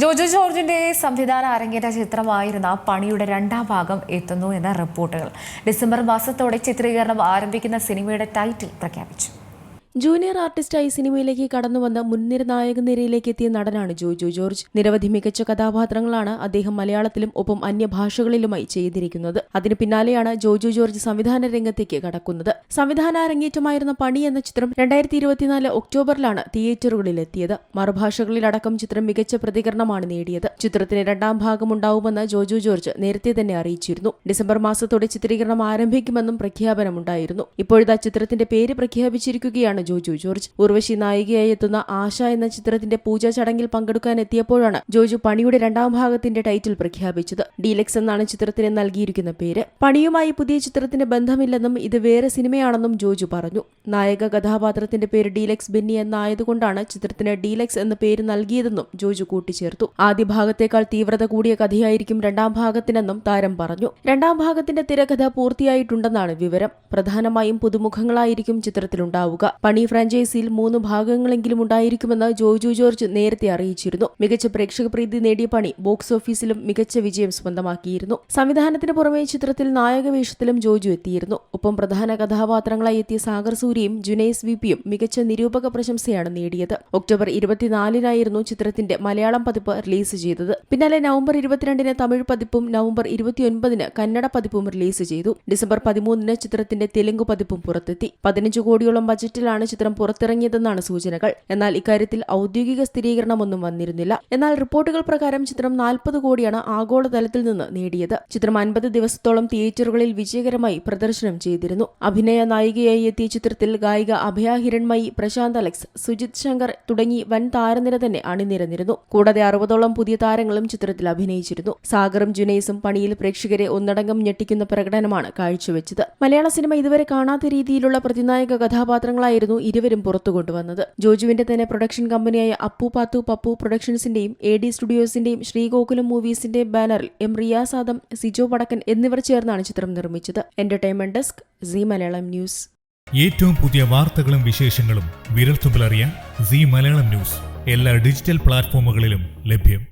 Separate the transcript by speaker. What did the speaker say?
Speaker 1: ജോജോ ജോർജിന്റെ സംവിധാന അരങ്ങേറ്റ ചിത്രമായിരുന്ന പണിയുടെ രണ്ടാം ഭാഗം എത്തുന്നു എന്ന റിപ്പോർട്ടുകൾ. ഡിസംബർ മാസത്തോടെ ചിത്രീകരണം ആരംഭിക്കുന്ന സിനിമയുടെ ടൈറ്റിൽ പ്രഖ്യാപിച്ചു.
Speaker 2: ജൂനിയർ ആർട്ടിസ്റ്റായി സിനിമയിലേക്ക് കടന്നുവന്ന മുൻനിര നായക നിരയിലേക്ക് എത്തിയ നടനാണ് ജോജു ജോർജ്. നിരവധി മികച്ച കഥാപാത്രങ്ങളാണ് അദ്ദേഹം മലയാളത്തിലും ഒപ്പം അന്യഭാഷകളിലുമായി ചെയ്തിരിക്കുന്നത്. അതിനു പിന്നാലെയാണ് ജോജു ജോർജ് സംവിധാന രംഗത്തേക്ക് കടക്കുന്നത്. സംവിധാന അരങ്ങേറ്റമായിരുന്ന പണി എന്ന ചിത്രം രണ്ടായിരത്തി ഇരുപത്തിനാല് ഒക്ടോബറിലാണ് തിയേറ്ററുകളിലെത്തിയത്. മറുഭാഷകളിലടക്കം ചിത്രം മികച്ച പ്രതികരണമാണ് നേടിയത്. ചിത്രത്തിന് രണ്ടാം ഭാഗം ഉണ്ടാവുമെന്ന് ജോജു ജോർജ് നേരത്തെ തന്നെ അറിയിച്ചിരുന്നു. ഡിസംബർ മാസത്തോടെ ചിത്രീകരണം ആരംഭിക്കുമെന്നും പ്രഖ്യാപനമുണ്ടായിരുന്നു. ഇപ്പോഴത്തെ ചിത്രത്തിന്റെ പേര് പ്രഖ്യാപിച്ചിരിക്കുകയാണ് ജോജു. ജോർജ് ഉർവശി നായികയായി എത്തുന്ന ആശ എന്ന ചിത്രത്തിന്റെ പൂജാ ചടങ്ങിൽ പങ്കെടുക്കാൻ എത്തിയപ്പോഴാണ് ജോജു പണിയുടെ രണ്ടാം ഭാഗത്തിന്റെ ടൈറ്റിൽ പ്രഖ്യാപിച്ചത്. ഡീലക്സ് എന്നാണ് ചിത്രത്തിന് നൽകിയിരിക്കുന്ന പേര്. പണിയുമായി പുതിയ ചിത്രത്തിന് ബന്ധമില്ലെന്നും ഇത് വേറെ സിനിമയാണെന്നും ജോജു പറഞ്ഞു. നായക കഥാപാത്രത്തിന്റെ പേര് ഡീലക്സ് ബെന്നി എന്നായതുകൊണ്ടാണ് ചിത്രത്തിന് ഡീലക്സ് എന്ന പേര് നൽകിയതെന്നും ജോജു കൂട്ടിച്ചേർത്തു. ആദ്യ ഭാഗത്തേക്കാൾ തീവ്രത കൂടിയ കഥയായിരിക്കും രണ്ടാം ഭാഗത്തിനെന്നും താരം പറഞ്ഞു. രണ്ടാം ഭാഗത്തിന്റെ തിരക്കഥ പൂർത്തിയായിട്ടുണ്ടെന്നാണ് വിവരം. പ്രധാനമായും പുതുമുഖങ്ങളായിരിക്കും ചിത്രത്തിലുണ്ടാവുക. പണി ഫ്രാഞ്ചൈസിയിൽ മൂന്ന് ഭാഗങ്ങളെങ്കിലും ഉണ്ടായിരിക്കുമെന്ന് ജോജു ജോർജ് നേരത്തെ അറിയിച്ചിരുന്നു. മികച്ച പ്രേക്ഷക പ്രീതി നേടിയ പണി ബോക്സ് ഓഫീസിലും മികച്ച വിജയം സ്വന്തമാക്കിയിരുന്നു. സംവിധാനത്തിന് പുറമെ ചിത്രത്തിൽ നായക വേഷത്തിലും ജോജു എത്തിയിരുന്നു. ഒപ്പം പ്രധാന കഥാപാത്രങ്ങളായി എത്തിയ സാഗർ സൂര്യയും ജുനൈസ് വിപിയും മികച്ച നിരൂപക പ്രശംസയാണ് നേടിയത്. ഒക്ടോബർ ഇരുപത്തിനാലിനായിരുന്നു ചിത്രത്തിന്റെ മലയാളം പതിപ്പ് റിലീസ് ചെയ്തത്. പിന്നാലെ നവംബർ ഇരുപത്തിരണ്ടിന് തമിഴ് പതിപ്പും നവംബർ ഇരുപത്തിയൊൻപതിന് കന്നഡ പതിപ്പും റിലീസ് ചെയ്തു. ഡിസംബർ പതിമൂന്നിന് ചിത്രത്തിന്റെ തെലുങ്ക് പതിപ്പും പുറത്തെത്തി. പതിനഞ്ച് കോടിയോളം ബജറ്റിലാണ് ചിത്രം പുറത്തിറങ്ങിയതെന്നാണ് സൂചനകൾ. എന്നാൽ ഇക്കാര്യത്തിൽ ഔദ്യോഗിക സ്ഥിരീകരണമൊന്നും വന്നിരുന്നില്ല. എന്നാൽ റിപ്പോർട്ടുകൾ പ്രകാരം ചിത്രം നാൽപ്പത് കോടിയാണ് ആഗോളതലത്തിൽ നിന്ന് നേടിയത്. ചിത്രം അൻപത് ദിവസത്തോളം തിയേറ്ററുകളിൽ വിജയകരമായി പ്രദർശനം ചെയ്തിരുന്നു. അഭിനയ നായികയായി എത്തിയ ചിത്രത്തിൽ ഗായിക അഭയ ഹിരൺമയി പ്രശാന്ത് അലക്സ് സുജിത് ശങ്കർ തുടങ്ങി വൻ താരനിര തന്നെ അണിനിരന്നിരുന്നു. കൂടാതെ അറുപതോളം പുതിയ താരങ്ങളും ചിത്രത്തിൽ അഭിനയിച്ചിരുന്നു. സാഗറും ജുനൈസും പണിയിൽ പ്രേക്ഷകരെ ഒന്നടങ്കം ഞെട്ടിക്കുന്ന പ്രകടനമാണ് കാഴ്ചവെച്ചത്. മലയാള സിനിമ ഇതുവരെ കാണാത്ത രീതിയിലുള്ള പ്രതിനായക കഥാപാത്രങ്ങളായിരുന്നു ഇരുവരും പുറത്തു കൊണ്ടുവന്നത്. ജോജുവിന്റെ തന്നെ പ്രൊഡക്ഷൻ കമ്പനിയായ അപ്പു പാത്തു പപ്പു പ്രൊഡക്ഷൻസിന്റെയും എ ഡി സ്റ്റുഡിയോസിന്റെയും ശ്രീഗോകുലം മൂവീസിന്റെയും ബാനറിൽ എം റിയാസ് ആദം സിജോ വടക്കൻ എന്നിവർ ചേർന്നാണ് ചിത്രം നിർമ്മിച്ചത്. Entertainment desk Zee Malayalam news.
Speaker 3: ഏറ്റവും പുതിയ വാർത്തകളും വിശേഷങ്ങളും വിരൽത്തുമ്പിലറിയാൻ സി മലയാളം ന്യൂസ്. എല്ലാ ഡിജിറ്റൽ പ്ലാറ്റ്ഫോമുകളിലും ലഭ്യം.